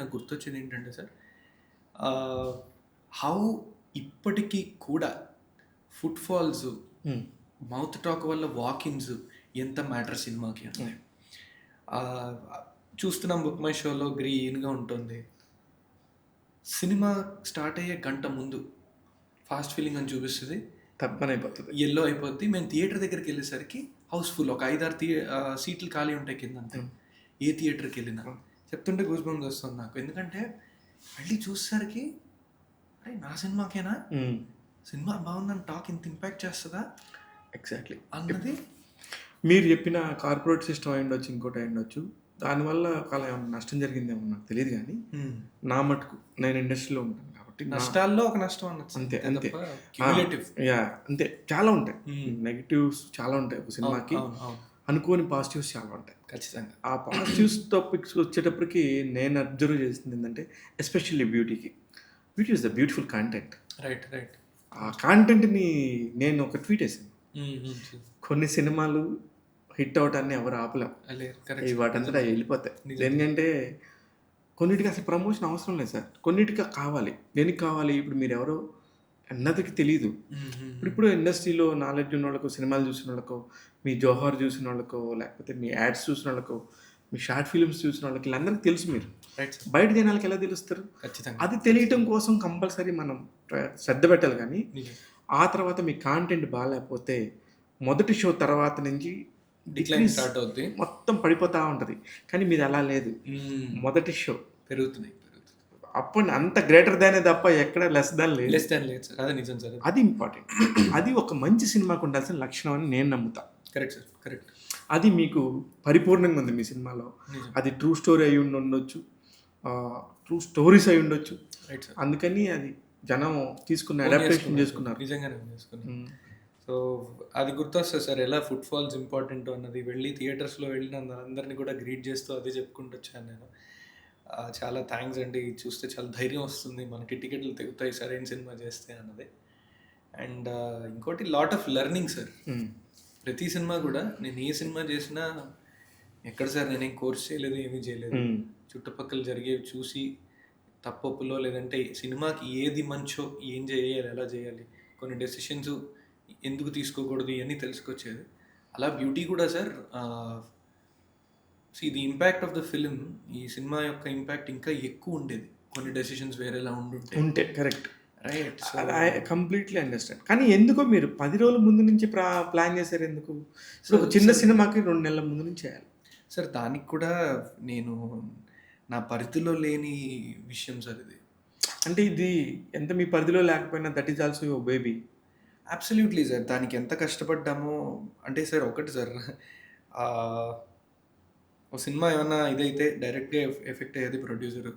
నాకు గుర్తొచ్చేది ఏంటంటే సార్ హౌ ఇప్పటికీ కూడా ఫుట్ ఫాల్స్ Hmm. మౌత్ టాక్ వల్ల వాకిన్స్ ఎంత మ్యాటర్ సినిమాకి అంటే. ఆ, చూస్తున్నాం బుక్ మై షోలో గ్రీన్గా ఉంటుంది. సినిమా స్టార్ట్ అయ్యే గంట ముందు ఫాస్ట్ ఫీలింగ్ అని చూపిస్తుంది. తప్పనైపోతుంది ఎల్లో అయిపోద్ది. మేము థియేటర్ దగ్గరికి వెళ్ళేసరికి హౌస్ఫుల్ ఒక ఐదారు థియే సీట్లు ఖాళీ ఉంటాయి కింద అంతే ఏ థియేటర్కి వెళ్ళినా. చెప్తుంటే గూస్ బంప్స్ వస్తుంది నాకు. ఎందుకంటే మళ్ళీ చూసేసరికి అరే నా సినిమాకేనా? సినిమా బాగుందని టాక్ ఇంత ఇంపాక్ట్ చేస్తుందా? ఎగ్జాక్ట్లీ అన్నది మీరు చెప్పిన కార్పొరేట్ సిస్టమ్ అయి ఉండొచ్చు ఇంకోటి అయి ఉండొచ్చు. దానివల్ల ఒకవేళ ఏమైనా నష్టం జరిగిందేమో నాకు తెలియదు కానీ నా మటుకు నేను ఇండస్ట్రీలో ఉంటాను కాబట్టి నష్టాల్లో ఒక నష్టం అనొచ్చు అంతే, అంతే. యా అంతే. చాలా ఉంటాయి. నెగిటివ్స్ చాలా ఉంటాయి ఒక సినిమాకి. అనుకోని పాజిటివ్స్ చాలా ఉంటాయి. ఖచ్చితంగా. ఆ పాజిటివ్స్ టాపిక్స్ వచ్చేటప్పటికి నేను అబ్జర్వ్ చేసింది ఏంటంటే especially బ్యూటీకి beauty is the beautiful content right right ఆ కాంటెంట్ని నేను ఒక ట్వీట్ వేసాను కొన్ని సినిమాలు హిట్ అవటాన్ని ఎవరు ఆపలేం. అవి వెళ్ళిపోతాయి. ఎందుకంటే కొన్నిటికి అసలు ప్రమోషన్ అవసరం లేదు సార్. కొన్నిటికి కావాలి. దేనికి కావాలి? ఇప్పుడు మీరు ఎవరో అన్నదికి తెలియదు ఇప్పుడు ఇప్పుడు ఇండస్ట్రీలో నాలెడ్జ్ ఉన్న వాళ్ళకు సినిమాలు చూసిన వాళ్ళకు మీ జోహార్ చూసిన వాళ్ళకో లేకపోతే మీ యాడ్స్ చూసిన వాళ్ళకో మీ షార్ట్ ఫిల్మ్స్ చూసిన వాళ్ళకి వీళ్ళందరికీ తెలుసు మీరు. రైట్ బయట జనాలకి ఎలా తెలుస్తారు? ఖచ్చితంగా. అది తెలియటం కోసం కంపల్సరీ మనం శ్రద్ధ పెట్టాలి కానీ ఆ తర్వాత మీ కాంటెంట్ బాగాలేకపోతే మొదటి షో తర్వాత నుంచి డిక్లైన్ స్టార్ట్ అవుద్ది. మొత్తం పడిపోతూ ఉంటుంది. కానీ మీది అలా లేదు. మొదటి షో. పెరుగుతున్నాయి పెరుగుతుంది అప్పుడు అంత గ్రేటర్ దానే తప్ప ఎక్కడ లెస్ దాన్ లేదు. లెస్ దాన్ లేదు. సార్ అదే నిజం సార్. అది ఇంపార్టెంట్ అది ఒక మంచి సినిమాకు ఉండాల్సిన లక్షణం అని నేను నమ్ముతా. కరెక్ట్ సార్ కరెక్ట్ అది మీకు పరిపూర్ణంగా ఉంది మీ సినిమాలో. అది ట్రూ స్టోరీ అయి ఉండి ఉండొచ్చు. ట్రూ స్టోరీస్ అయి ఉండొచ్చు. రైట్ సార్ అందుకని అది జనం తీసుకున్న అడాప్టేషన్ చేసుకున్నారు నిజంగానే చేసుకున్నారు. ఉమ్. సో అది గుర్తొస్తుంది సార్ ఎలా ఫుట్ ఫాల్స్ ఇంపార్టెంట్ అన్నది వెళ్ళి థియేటర్స్లో వెళ్ళిన అందరినీ కూడా గ్రీట్ చేస్తూ అదే చెప్పుకుంటూ వచ్చాను నేను. చాలా థ్యాంక్స్ అండి. చూస్తే చాలా ధైర్యం వస్తుంది. మనకి టికెట్లు తెగుతాయి సరైన సినిమా చేస్తే అన్నది. అండ్ ఇంకోటి లాట్ ఆఫ్ లెర్నింగ్ సార్. ప్రతి సినిమా కూడా నేను ఏ సినిమా చేసినా ఎక్కడ సార్ నేనేం కోర్స్ చేయలేదు ఏమీ చేయలేదు. చుట్టుపక్కల జరిగేవి చూసి తప్పొప్పులో లేదంటే సినిమాకి ఏది మంచో ఏం చేయాలి ఎలా చేయాలి కొన్ని డెసిషన్స్ ఎందుకు తీసుకోకూడదు ఇవన్నీ తెలుసుకొచ్చేది. అలా బ్యూటీ కూడా sir see the impact of the film ఈ సినిమా యొక్క ఇంపాక్ట్ ఇంకా ఎక్కువ ఉండేది. కొన్ని డెసిషన్స్ వేరేలా ఉండుంటే. ఉంటే కరెక్ట్ రైట్ కంప్లీట్లీ అండర్స్టాండ్ కానీ ఎందుకో మీరు పది రోజుల ముందు నుంచి ప్రా ప్లాన్ చేశారు ఎందుకు? ఇప్పుడు ఒక చిన్న సినిమాకి రెండు నెలల ముందు నుంచి చేయాలి. సార్ దానికి కూడా నేను నా పరిధిలో లేని విషయం సార్ ఇది. అంటే ఇది ఎంత మీ పరిధిలో లేకపోయినా that is also your baby absolutely sir దానికి ఎంత కష్టపడ్డామో అంటే సార్ ఒకటి సార్ ఒక సినిమా ఏమన్నా ఇదైతే డైరెక్ట్గా ఎఫెక్ట్ అయ్యేది ప్రొడ్యూసర్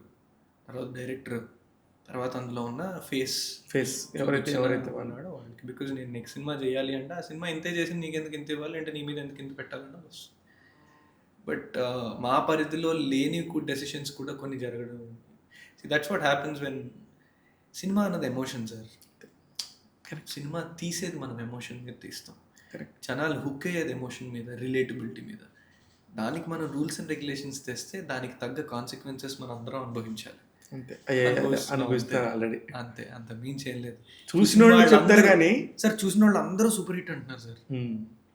తర్వాత డైరెక్టర్ తర్వాత అందులో ఉన్న ఫేస్. ఫేస్. ఎవరైతే ఎవరైతే ఉన్నాడో వాళ్ళకి బికాజ్ నేను నెక్స్ట్ సినిమా చేయాలి అంటే ఆ సినిమా ఇంతే చేసి నీకెందుకు ఇంత ఇవ్వాలి అంటే నీ మీద ఎందుకు ఇంత పెట్టాలన్న వస్తుంది. బట్ మా పరిధిలో లేని డెసిషన్స్ కూడా కొన్ని జరగడం. That's what happens when cinema అన్నది ఎమోషన్ సార్ కరెక్ట్ సినిమా తీసేది మనం ఎమోషన్ మీద తీస్తాం. కరెక్ట్ జనాలు హుక్ అయ్యేది ఎమోషన్ మీద రిలేటబిలిటీ మీద. దానికి మనం రూల్స్ అండ్ రెగ్యులేషన్స్ తెస్తే దానికి తగ్గ కాన్సిక్వెన్సెస్ మనం అందరం అనుభవించాలి. అంతే. అనుభవిస్తారు అంతే. ఆల్రెడీ అంతే అంత. మీన్స్ ఏం లేదు చూసిన వాళ్ళు చెప్తారు కానీ సార్ చూసిన వాళ్ళు అందరూ సూపర్ హిట్ అంటున్నారు సార్.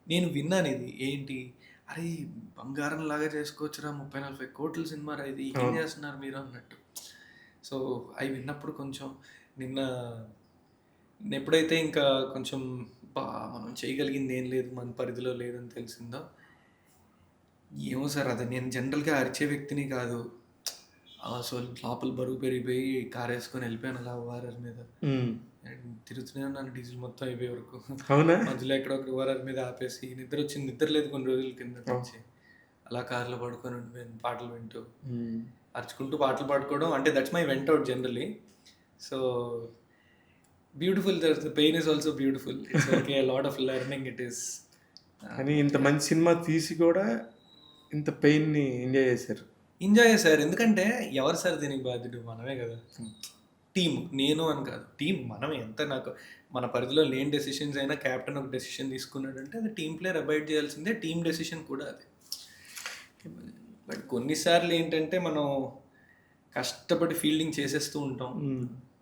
నేను విన్నాను ఇది. ఏంటి? అరే బంగారం లాగా చేసుకోవచ్చురా ముప్పై నలభై కోట్ల సినిమా ఇది. ఏం. చేస్తున్నారు మీరు అన్నట్టు. సో అవి విన్నప్పుడు కొంచెం నిన్న నేను ఎప్పుడైతే ఇంకా కొంచెం బా మనం చేయగలిగింది ఏం లేదు మన పరిధిలో లేదని తెలిసిందో ఏమో సార్ అది నేను జనరల్గా అరిచే వ్యక్తిని కాదు. సో లోపల బరువు పెరిగిపోయి కార్ వేసుకొని వెళ్ళిపోయాను అలా ఓఆర్ఆర్ మీద. And తిరుగుతూనే ఉన్నాను డీజిల్ మొత్తం అయిపోయే వరకు. అవునా? మధ్యలో ఎక్కడో ఒక ఓఆర్ఆర్ మీద ఆపేసి నిద్ర వచ్చింది నిద్ర లేదు కొన్ని రోజుల కింద నుంచి. అలా కార్లో పడుకొని ఉండిపోయాను పాటలు వింటూ. అరుచుకుంటూ పాటలు పాడుకోవడం అంటే that's my vent out generally so beautiful pain is also beautiful okay lot of learning it is కానీ ఇంత మంచి సినిమా తీసి కూడా ఇంత పెయిన్ని ఎంజాయ్ చేశారు. ఎంజాయ్ సార్ ఎందుకంటే ఎవరు సార్ దీనికి బాధ్యుడు మనమే కదా. టీం నేను అని కాదు. టీం మనమే. ఎంత నాకు మన పరిధిలో లేని డెసిషన్స్ అయినా క్యాప్టెన్ ఒక డెసిషన్ తీసుకున్నాడంటే అది టీం ప్లేయర్ అబాయిడ్ చేయాల్సిందే. టీం డెసిషన్ కూడా అది. బట్ కొన్నిసార్లు ఏంటంటే మనం కష్టపడి ఫీల్డింగ్ చేసేస్తూ ఉంటాం.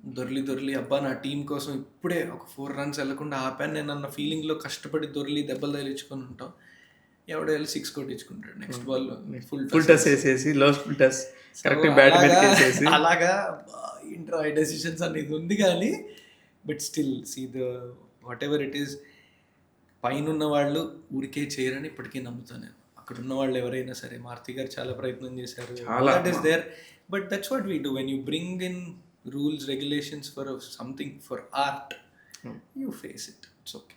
దొర్లి దొర్లి అబ్బా నా టీం కోసం ఇప్పుడే ఒక ఫోర్ రన్స్ వెళ్ళకుండా ఆపాను. నేను అన్న ఫీలింగ్లో కష్టపడి దొర్లి దెబ్బలు తగిలించుకొని ఉంటాం. ఎవడో వెళ్ళి six కొట్టించుకుంటాడు. Next ball full full toss వేసేసి లో ఫుల్ టస్ కరెక్ట్ బ్యాట్ మీద వేసేసి. అలాగా ఇంటర్ డెసిషన్స్ అనేది ఉంది కానీ but still see the whatever it is పైన ఉన్న వాళ్ళు ఊరికే చేయరని ఇప్పటికీ నమ్ముతాను నేను. అక్కడ ఉన్న వాళ్ళు ఎవరైనా సరే మారుతి గారు చాలా ప్రయత్నం చేశారు. That is there but that's what we do when you bring in rules regulations for something for art you face it it's okay